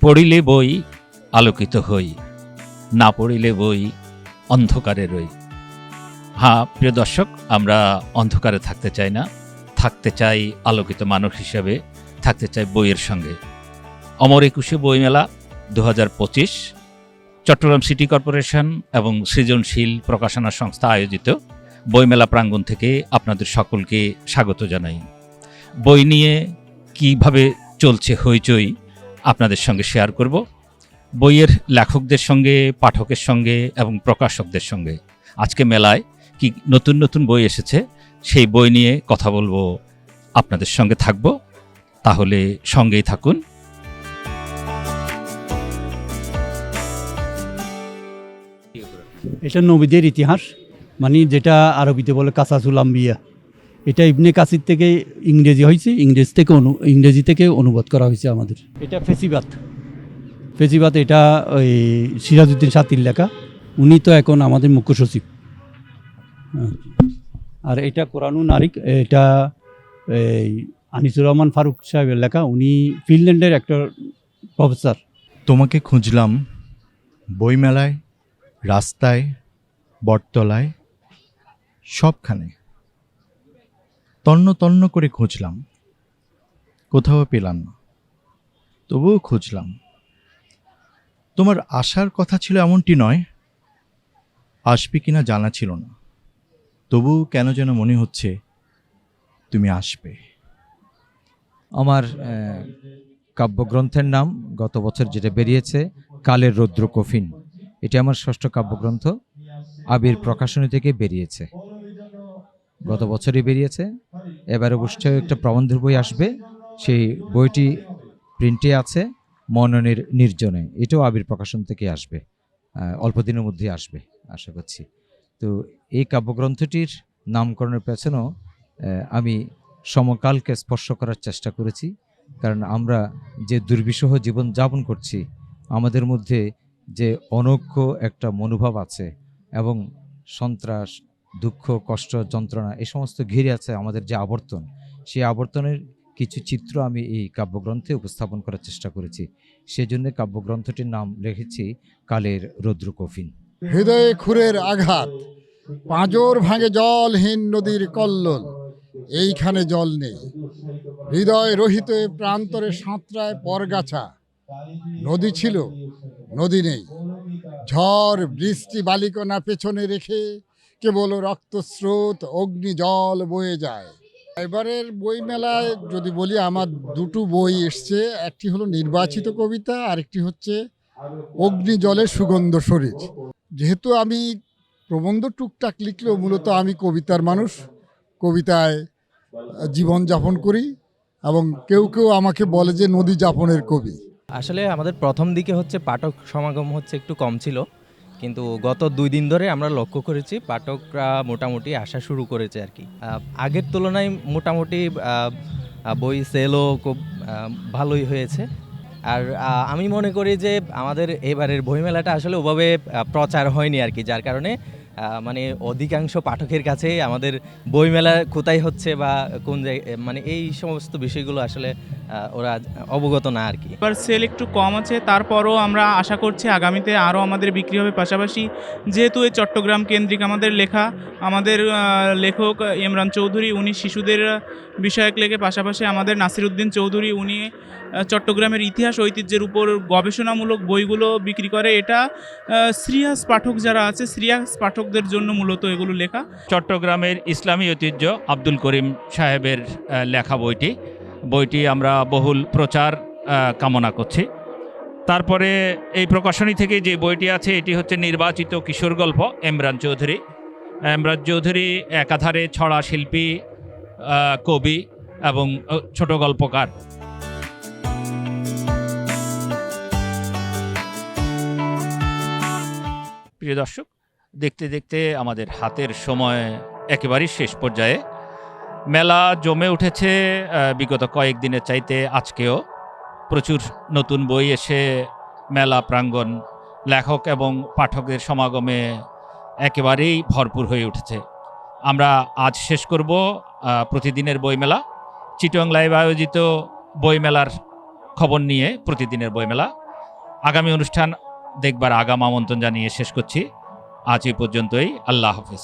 পড়িলে বই, আলোকিত হই। না পড়িলে বই, অন্ধকারে রই। হ্যাঁ প্রিয় দর্শক, আমরা অন্ধকারে থাকতে চাই না। থাকতে চাই আলোকিত মানুষ হিসেবে, থাকতে চাই বইয়ের সঙ্গে। অমর একুশে বইমেলা দু হাজার পঁচিশ, চট্টগ্রাম সিটি কর্পোরেশন এবং সৃজনশীল প্রকাশনা সংস্থা আয়োজিত বইমেলা প্রাঙ্গণ থেকে আপনাদের সকলকে স্বাগত জানাই। বই নিয়ে কীভাবে চলছে হইচই আপনাদের সঙ্গে শেয়ার করব। বইয়ের লেখকদের সঙ্গে, পাঠকের সঙ্গে এবং প্রকাশকদের সঙ্গে। আজকে মেলায় কি নতুন নতুন বই এসেছে, সেই বই নিয়ে কথা বলব, আপনাদের সঙ্গে থাকব। তাহলে সঙ্গেই থাকুন। এটা নবীদের ইতিহাস মানে যেটা আরবিতে বলে কাসাসুল আম্বিয়া। এটা ইবনে কাসির থেকে ইংরেজি হয়েছে ইংরেজ থেকে অনু ইংরেজি থেকে অনুবাদ করা হয়েছে আমাদের। এটা ফেসিবাত ফেসিবাত এটা ওই সিরাজউদ্দিন সাতির লেখা উনি তো এখন আমাদের মুখ্য সচিব। হ্যাঁ। আর এটা কোরআনু নারিক এটা এই আনিসুর রহমান ফারুক সাহেবের লেখা উনি ফিনল্যান্ডের একটা প্রফেসর। তোমাকে খুঁজলাম বইমেলায় রাস্তায় বটতলায় সবখানে। তন্ন তন্ন করে খুঁজলাম। কোথাও পেলাম না। তবুও খুঁজলাম। তোমার আসার কথা ছিল এমনটি নয়, আসবে কিনা জানা ছিল না। তবু কেন যেন মনে হচ্ছে, তুমি আসবে। আমার কাব্যগ্রন্থের নাম গত বছর যেটা বেরিয়েছে, কালের রৌদ্র কফিন। এটি আমার ষষ্ঠ কাব্যগ্রন্থ, আবির প্রকাশনী থেকে বেরিয়েছে। গত বছরই বেরিয়েছে। এবার অবশ্যই একটা প্রবন্ধের বই আসবে। সেই বইটি প্রিন্টে আছে মননের নির্জনে। এটাও আবির প্রকাশন থেকে আসবে। অল্প দিনের মধ্যে আসবে, আশা করছি। তো এই কাব্যগ্রন্থটির নামকরণের পেছনেও আমি সমকালকে স্পর্শ করার চেষ্টা করেছি। কারণ আমরা যে দুর্বিষহ জীবন যাপন করছি, আমাদের মধ্যে যে অনৈক্য একটা মনোভাব আছে এবং সন্ত্রাস দুঃখ, কষ্ট, যন্ত্রণা এই সমস্ত ঘিরে আছে আমাদের যে আবর্তন। সেই আবর্তনের কিছু চিত্র আমি এই কাব্যগ্রন্থে উপস্থাপন করার চেষ্টা করেছি। সেজন্য কাব্যগ্রন্থটির নাম রেখেছি কালের রৌদ্র কফিন হৃদয়ে খুরের আঘাত, পাঁজর ভাঙে জলহীন নদীর কল্লোল, এইখানে জল নেই। হৃদয় রহিত প্রান্তরে সাঁতরায় পরগাছা, নদী ছিল, নদী নেই। ঝড়, বৃষ্টি, বালিকণা পেছনে রেখে কেবল রক্তস্রোত অগ্নি জল বয়ে যায়। এবারের বই মেলায় যদি বলি, আমার দুটো বই এসছে। একটি হলো নির্বাচিত কবিতা, আরেকটি হচ্ছে অগ্নি জলের সুগন্ধ শরীর। যেহেতু আমি প্রবন্ধ টুকটাক লিখলেও মূলত আমি কবিতার মানুষ, কবিতায় জীবন যাপন করি এবং কেউ কেউ আমাকে বলে যে নদী যাপনের কবি। আসলে আমাদের প্রথম দিকে হচ্ছে পাঠক সমাগম হচ্ছে একটু কম ছিল। কিন্তু গত দুই দিন ধরে আমরা লক্ষ্য করেছি পাঠকরা মোটামুটি আসা শুরু করেছে আর কি। আগের তুলনায় মোটামুটি বই সেলও খুব ভালোই হয়েছে। আর আমি মনে করি যে আমাদের এবারের বইমেলাটা আসলে ওভাবে প্রচার হয়নি আর কি, যার কারণে মানে অধিকাংশ পাঠকের কাছে আমাদের বইমেলা কোথায় হচ্ছে বা কোন জায়গায় মানে এই সমস্ত বিষয়গুলো আসলে ওরা অবগত না আর কি। এবার সেল একটু কম আছে, তারপরও আমরা আশা করছি আগামীতে আরও আমাদের বিক্রি হবে পাশাপাশি। যেহেতু এই চট্টগ্রাম কেন্দ্রিক আমাদের লেখা, আমাদের লেখক ইমরান চৌধুরী, উনি শিশুদের বিষয়ক লেখে, পাশাপাশি আমাদের নাসিরুদ্দিন চৌধুরী, উনি চট্টগ্রামের ইতিহাস ঐতিহ্যের উপর গবেষণামূলক বইগুলো বিক্রি করে। এটা সিরিয়াস পাঠক যারা আছে সিরিয়াস পাঠকদের জন্য মূলত এগুলো লেখা। চট্টগ্রামের ইসলামী ঐতিহ্য আব্দুল করিম সাহেবের লেখা বইটি। বইটি আমরা বহুল প্রচার কামনা করছি। তারপরে এই প্রকাশনী থেকে যে বইটি আছে, এটি হচ্ছে নির্বাচিত কিশোর গল্প, এমরান চৌধুরী। এমরান চৌধুরী একাধারে ছড়া শিল্পী কবি এবং ছোট গল্পকার। প্রিয় দর্শক, দেখতে দেখতে আমাদের হাতের সময় একেবারেই শেষ পর্যায়ে। মেলা জমে উঠেছে বিগত কয়েকদিনের চাইতে আজকেও। প্রচুর নতুন বই এসে মেলা প্রাঙ্গণ, লেখক এবং পাঠকের সমাগমে একেবারেই ভরপুর হয়ে উঠেছে। আমরা আজ শেষ করব প্রতিদিনের বইমেলা। চিটং লাইভ আয়োজিত বইমেলার খবর নিয়ে প্রতিদিনের বইমেলা। আগামী অনুষ্ঠান দেখবার আগাম আমন্ত্রণ জানিয়ে শেষ করছি। আজ এই পর্যন্তই আল্লাহ হাফিজ।